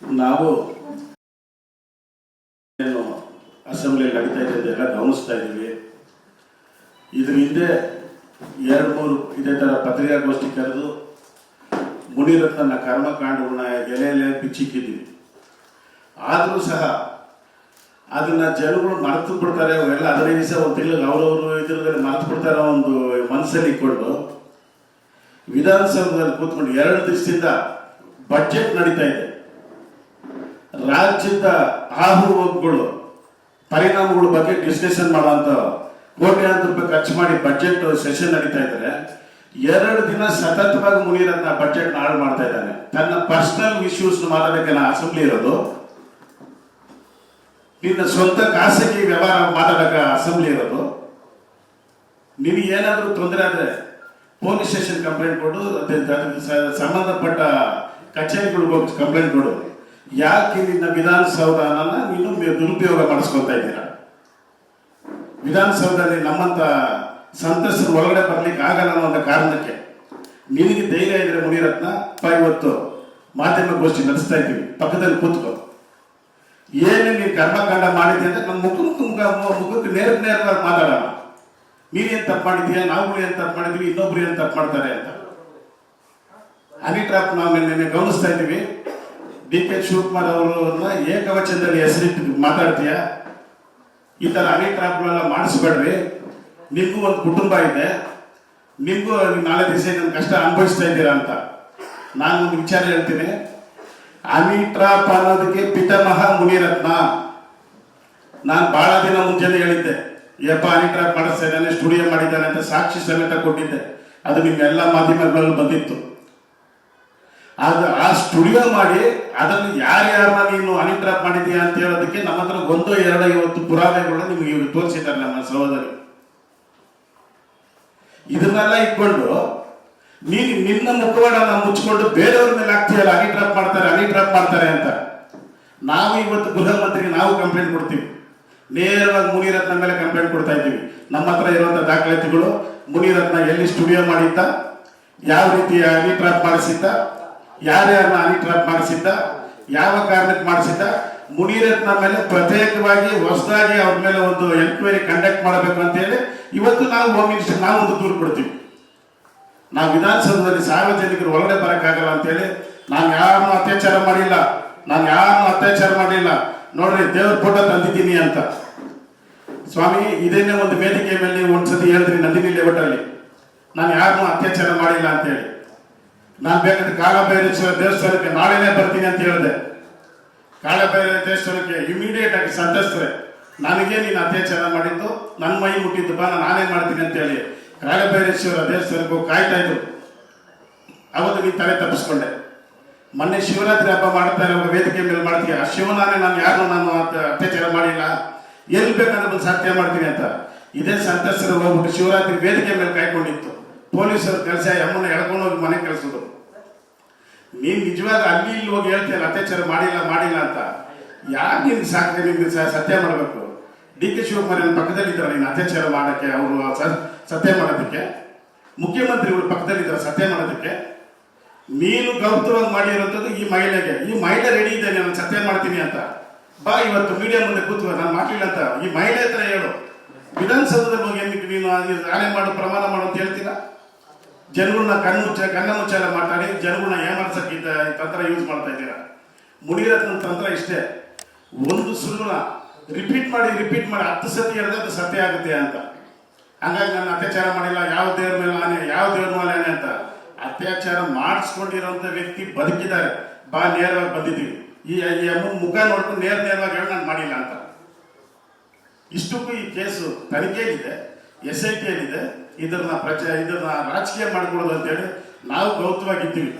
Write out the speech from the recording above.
ನಾವು ಏನು ಅಸೆಂಬ್ಲಿ ನಡೀತಾ ಇದೆ ಎಲ್ಲ ಗಮನಿಸ್ತಾ ಇದ್ದೀವಿ. ಇದ್ರ ಹಿಂದೆ ಎರಡು ಮೂರು ಇದೇ ಥರ ಪತ್ರಿಕಾಗೋಷ್ಠಿ ಕರೆದು ಮುನಿರತ್ನ ಕರ್ಮಕಾಂಡಗಳನ್ನ ಎಲೆ ಎಲೆ ಬಿಚ್ಚಿಕ್ಕಿದ್ದೀವಿ. ಆದರೂ ಸಹ ಅದನ್ನ ಜನಗಳು ಮರೆತು ಬಿಡ್ತಾರೆ, ಅವೆಲ್ಲ ಹದಿನೈದು ದಿವಸ, ಒಂದು ತಿಂಗಳಿಗೆ ಅವರವರು ಇದ್ರಲ್ಲಿ ಮರೆತು ಬಿಡ್ತಾರೆ ಒಂದು ಮನಸ್ಸಲ್ಲಿ ಇಟ್ಕೊಂಡು ವಿಧಾನಸೌಧದಲ್ಲಿ ಕೂತ್ಕೊಂಡು ಎರಡು ದಿವಸದಿಂದ ಬಜೆಟ್ ನಡೀತಾ ಇದೆ. ರಾಜ್ಯದ ಆಹುಗಳು ಪರಿಣಾಮಗಳ ಬಗ್ಗೆ ಡಿಸ್ಕಷನ್ ಮಾಡುವಂತ ಕೋಟ್ಯಾಂತರ ರೂಪಾಯಿ ಖರ್ಚು ಮಾಡಿ ಬಜೆಟ್ ಸೆಷನ್ ನಡೀತಾ ಇದ್ದಾರೆ. ಎರಡು ದಿನ ಸತತವಾಗಿ ಮುನಿರತ್ನ ಬಜೆಟ್ ಹಾಳು ಮಾಡ್ತಾ ಇದ್ದಾನೆ ತನ್ನ ಪರ್ಸನಲ್ ಇಶ್ಯೂಸ್ ಮಾತಾಡಕ್ಕೆ ಅಸೆಂಬ್ಲಿ ಇರೋದು. ನಿನ್ನ ಸ್ವಂತ ಖಾಸಗಿ ವ್ಯವಹಾರ ಮಾತಾಡಕ್ಕೆ ಅಸೆಂಬ್ಲಿ ಇರೋದು. ನಿಮ್ಗೆ ಏನಾದರೂ ತೊಂದರೆ ಆದ್ರೆ ಪೊಲೀಸ್ ಸ್ಟೇಷನ್ ಕಂಪ್ಲೇಂಟ್ ಕೊಡು ಸಂಬಂಧಪಟ್ಟ ಕಚೇರಿಗಳಿಗೆ ಹೋಗಿ ಕಂಪ್ಲೇಂಟ್ ಕೊಡು. ಯಾಕೆ ನಿನ್ನ ವಿಧಾನಸೌಧನ ನೀನು ದುರುಪಯೋಗ ಮಾಡಿಸ್ಕೊತಾ ಇದ್ದೀರಾ? ವಿಧಾನಸೌಧದಲ್ಲಿ ನಮ್ಮಂತ ಸಂತಸರು ಒಳಗಡೆ ಬರ್ಲಿಕ್ಕೆ ಆಗಲ್ಲ ಅನ್ನೋ ಕಾರಣಕ್ಕೆ ನಿನಗೆ ಧೈರ್ಯ ಇದ್ರೆ ಮುನಿರತ್ನ ಇವತ್ತು ಇವತ್ತು ಮಾಧ್ಯಮಗೋಷ್ಠಿ ನಡೆಸ್ತಾ ಇದ್ದೀವಿ. ಪಕ್ಕದಲ್ಲಿ ಕೂತ್ಕೋ. ಏನೇ ನೀನು ಕರ್ಮಕಾಂಡ ಮಾಡಿದ್ದೆ ಅಂತ ನಮ್ಮ ಮುಖ ಮುಖ ಮುಖಕ್ಕೆ ನೇರ ನೇರ ಮಾತಾಡೋಣ. ನೀನೇನ್ ತಪ್ಪು ಮಾಡಿದ್ಯಾ? ನಾವುಗಳು ಏನ್ ತಪ್ಪು ಮಾಡಿದ್ವಿ ಇನ್ನೊಬ್ರು ಏನ್ ತಪ್ಪು ಮಾಡ್ತಾರೆ ಅಂತ. ಹನಿ ಟ್ರಾಪ್ ನಾವು ನಿನ್ನೆ ಗಮನಿಸ್ತಾ ಇದ್ದೀವಿ. ಡಿ ಕೆ ಶಿವಕುಮಾರ್ ಅವರನ್ನ ಏಕವಚನದಲ್ಲಿ ಹೆಸರಿಟ್ಟು ಮಾತಾಡ್ತೀಯ? ಈ ಥರ ಅನೇಕ ಮಾಡಿಸ್ಬೇಡ್ರಿ. ನಿಮಗೂ ಒಂದು ಕುಟುಂಬ ಇದೆ. ನಿಮಗೂ ನಾಳೆ ದಿವಸ ನನ್ನ ಕಷ್ಟ ಅನುಭವಿಸ್ತಾ ಇದ್ದೀರಾ ಅಂತ. ನಾನು ಒಂದು ವಿಚಾರ ಹೇಳ್ತೀನಿ. ಹನಿ ಟ್ರಾಪ್ ಅನ್ನೋದಕ್ಕೆ ಪಿತಾಮಹ ಮುನಿರತ್ನ. ನಾನು ಬಹಳ ದಿನ ಮುಂಚೆನೆ ಹೇಳಿದ್ದೆ. ಯಪ್ಪ ಹನಿ ಟ್ರಾಪ್ ಮಾಡಿಸ್ತಾ ಇದ್ದಾನೆ, ಸ್ಟುಡಿಯೋ ಮಾಡಿದ್ದಾನೆ ಅಂತ ಸಾಕ್ಷಿ ಸಮೇತ ಕೊಟ್ಟಿದ್ದೆ. ಅದು ನಿಮ್ಮೆಲ್ಲ ಮಾಧ್ಯಮಗಳಲ್ಲೂ ಬಂದಿತ್ತು. ಅದು ಆ ಸ್ಟುಡಿಯೋ ಮಾಡಿ ಅದನ್ನು ಯಾರ್ಯಾರನ್ನ ನೀನು ಅನಿಟ್ರಾಪ್ ಮಾಡಿದ್ಯಾ ಅಂತ ಹೇಳೋದಕ್ಕೆ ನಮ್ಮ ಹತ್ರ ಒಂದು ಎರಡು ಇವತ್ತು ಪುರಾವೆಗಳು ನಿಮಗೆ ಇವ್ರು ತೋರಿಸಿದ್ದಾರೆ ನಮ್ಮ ಸಹೋದರಿ. ಇದನ್ನೆಲ್ಲ ಇಟ್ಕೊಂಡು ನೀನು ನಿನ್ನ ಮುಖವಾಡನ್ನ ಮುಚ್ಚಿಕೊಂಡು ಬೇರೆಯವ್ರ ಮೇಲೆ ಆಗ್ತೀಯಲ್ಲ ಅನಿಟ್ರಾಪ್ ಮಾಡ್ತಾರೆ ಅನಿಟ್ರಾಪ್ ಮಾಡ್ತಾರೆ ಅಂತ. ನಾವು ಇವತ್ತು ಗೃಹ ಮಂತ್ರಿಗೆ ನಾವು ಕಂಪ್ಲೇಂಟ್ ಕೊಡ್ತೀವಿ. ನೇರವಾಗಿ ಮುನಿರತ್ನ ಮೇಲೆ ಕಂಪ್ಲೇಂಟ್ ಕೊಡ್ತಾ ಇದ್ದೀವಿ. ನಮ್ಮ ಹತ್ರ ಇರುವಂತ ದಾಖಲಾತಿಗಳು ಮುನಿರತ್ನ ಎಲ್ಲಿ ಸ್ಟುಡಿಯೋ ಮಾಡಿದ್ದ, ಯಾವ ರೀತಿಯ ಅನಿಟ್ರಾಪ್ ಮಾಡಿಸಿದ್ದ ಯಾರ್ಯಾರನ್ನ ಟ್ರಾಪ್ ಮಾಡಿಸಿದ್ದ, ಯಾವ ಕಾರಣಕ್ಕೆ ಮಾಡಿಸಿದ್ದ ಮುನಿರತ್ನ ಮೇಲೆ ಪ್ರತ್ಯೇಕವಾಗಿ, ಹೊಸದಾಗಿ ಅವ್ರ ಮೇಲೆ ಒಂದು ಎನ್ಕ್ವೈರಿ ಕಂಡಕ್ಟ್ ಮಾಡಬೇಕು ಅಂತ ಹೇಳಿ ಇವತ್ತು ನಾವು ಹೋಮ್ ಮಿನಿಸ್ಟರ್ ನಾವು ಒಂದು ದೂರು ಕೊಡ್ತೀವಿ. ನಾವು ವಿಧಾನಸೌಧದಲ್ಲಿ ಸಾರ್ವಜನಿಕರು ಒಳಗಡೆ ಬರೋಕ್ಕಾಗಲ್ಲ ಅಂತೇಳಿ ನಾನು ಯಾರನ್ನು ಅತ್ಯಾಚಾರ ಮಾಡಿಲ್ಲ, ನಾನು ಯಾರನ್ನು ಅತ್ಯಾಚಾರ ಮಾಡಿಲ್ಲ. ನೋಡ್ರಿ, ದೇವ್ರ ಫೋಟೋ ತಂದಿದ್ದೀನಿ ಅಂತ. ಸ್ವಾಮಿ, ಇದೇನೇ ಒಂದು ವೇದಿಕೆ ಮೇಲೆ ನೀವು ಒಂದ್ಸತಿ ಹೇಳಿದ್ರಿ ನಂದಿನಿ ಲೇಔಟಲ್ಲಿ ನಾನು ಯಾರನ್ನು ಅತ್ಯಾಚಾರ ಮಾಡಿಲ್ಲ ಅಂತೇಳಿ ನಾನು ಬೇಕಾದ್ರೆ ಕಾಳಭೈರೇಶ್ವರ ದೇವಸ್ಥಾನಕ್ಕೆ ನಾಳೆನೇ ಬರ್ತೀನಿ ಅಂತ ಹೇಳಿದೆ. ಕಾಳಭೈರವ ದೇವಸ್ಥಾನಕ್ಕೆ ಇಮಿಡಿಯೇಟ್ ಆಗಿ ಸಂತಸ್ತ್ರೆ. ನನಗೆ ನೀನು ಅತ್ಯಾಚಾರ ಮಾಡಿದ್ದು ನನ್ನ ಮೈ ಮುಟ್ಟಿದ್ದು ಬಾ, ನಾನು ಮಾಡ್ತೀನಿ ಅಂತ ಹೇಳಿ ಕಾಳಭೈರೇಶ್ವರ ದೇವಸ್ಥಾನಕ್ಕೆ ಕಾಯ್ತಾ ಇದ್ರು. ಅವತ್ತು ನೀನು ತಲೆ ತಪ್ಪಿಸ್ಕೊಂಡೆ. ಮೊನ್ನೆ ಶಿವರಾತ್ರಿ ಹಬ್ಬ ಮಾಡ್ತಾ ಇರೋ ವೇದಿಕೆ ಮೇಲೆ ಮಾಡ್ತೀಯ ಆ ಶಿವನಾನೇ ನಾನು ಯಾರು ನಾನು ಅತ್ಯಾಚಾರ ಮಾಡಿಲ್ಲ. ಎಲ್ಲಿ ಬೇಕಾದ್ರೆ ಬಂದು ಸತ್ಯ ಮಾಡ್ತೀನಿ ಅಂತ. ಇದೇ ಸಂತಸ್ತರು ಹೋಗ್ಬಿಟ್ಟು ಶಿವರಾತ್ರಿ ವೇದಿಕೆ ಮೇಲೆ ಕಾಯ್ಕೊಂಡಿತ್ತು. ಪೊಲೀಸರು ಕೆಲಸ ಅಮ್ಮನ ಎಳ್ಕೊಂಡು ಹೋಗಿ ಮನೆ ಕಳಿಸೋದು ನೀನು ನಿಜವಾದ ಅಲ್ಲಿ ಇಲ್ಲಿ ಹೋಗಿ ಹೇಳ್ತೀಯಲ್ಲ, ಅತ್ಯಾಚಾರ ಮಾಡಿಲ್ಲ ಮಾಡಿಲ್ಲ ಅಂತ? ಯಾರು ನಿನ್ ಸಾಕ್ರೆ ನಿಮ್ಗೆ ಸತ್ಯ ಮಾಡಬೇಕು? ಡಿ ಕೆ ಶಿವಕುಮಾರ್ ನನ್ನ ಪಕ್ಕದಲ್ಲಿ ಇದ್ದಾರೆ ನೀನು ಅತ್ಯಾಚಾರ ಮಾಡೋಕ್ಕೆ, ಅವರು ಸತ್ಯ ಮಾಡೋದಕ್ಕೆ? ಮುಖ್ಯಮಂತ್ರಿಗಳು ಪಕ್ಕದಲ್ಲಿ ಇದ್ದಾರೆ ಸತ್ಯ ಮಾಡೋದಕ್ಕೆ? ನೀನು ಗೌರವ ಮಾಡಿರೋಂಥದ್ದು ಈ ಮಹಿಳೆಗೆ. ಈ ಮಹಿಳೆ ರೆಡಿ ಇದೆ ನಾನು ಸತ್ಯ ಮಾಡ್ತೀನಿ ಅಂತ. ಬಾ, ಇವತ್ತು ಮೀಡಿಯಾ ಮುಂದೆ ಕೂತ್ಕೋ, ನಾನು ಮಾಡಲಿಲ್ಲ ಅಂತ. ಈ ಮಹಿಳೆ ಹತ್ರ ಹೇಳು. ವಿಧಾನಸೌಧದಲ್ಲಿ ಹೋಗಿ ನೀನು ಆನೆ ಮಾಡು, ಪ್ರಮಾಣ ಮಾಡು ಅಂತ ಹೇಳ್ತೀರಾ? ಜನಗಳನ್ನ ಕಣ್ಣು ಮುಚ್ಚ, ಕಣ್ಣ ಮುಚ್ಚಾಲ ಮಾತಾಡಿ ಜನಗಳನ್ನ ಏಮಾರ್ಸಕ್ಕೆ ಈ ತಂತ್ರ ಯೂಸ್ ಮಾಡ್ತಾ ಇದ್ದೀರಾ? ಮುನಿರತ್ನ ತಂತ್ರ ಇಷ್ಟೇ. ಒಂದು ಸುಳ್ಳುನ ರಿಪೀಟ್ ಮಾಡಿ ರಿಪೀಟ್ ಮಾಡಿ, ಹತ್ತು ಸತಿ ಹೇಳಿದ್ರೆ ಅದು ಸತ್ಯ ಆಗುತ್ತೆ ಅಂತ. ಹಂಗಾಗಿ ನಾನು ಅತ್ಯಾಚಾರ ಮಾಡಿಲ್ಲ, ಯಾವ ದೇವ್ರ ಮೇಲೆ ಆನೆ, ಯಾವ ದೇವ್ರ ಮೇಲೆ ಅಂತ. ಅತ್ಯಾಚಾರ ಮಾಡಿಸ್ಕೊಂಡಿರೋಂಥ ವ್ಯಕ್ತಿ ಬದುಕಿದ್ದಾರೆ. ಬಾ, ನೇರವಾಗಿ ಬಂದಿದ್ದೀವಿ. ಈ ಅಮ್ಮ ಮುಖ ನೋಡ್ಕೊಂಡು ನೇರ, ನೇರವಾಗಿ ಹೇಳಿ, ನಾನು ಮಾಡಿಲ್ಲ ಅಂತ. ಇಷ್ಟಕ್ಕೂ ಈ ಕೇಸು ತನಿಖೆಯಲ್ಲಿದೆ ಎಸ್ ಐ ಟಿ ಇದೆ ಇದನ್ನ ಪ್ರಚ ಇದನ್ನ ರಾಜಕೀಯ ಮಾಡ್ಕೊಳ್ಳೋದು ಅಂತೇಳಿ ನಾವು ಗೌತವಾಗಿದ್ದೀವಿ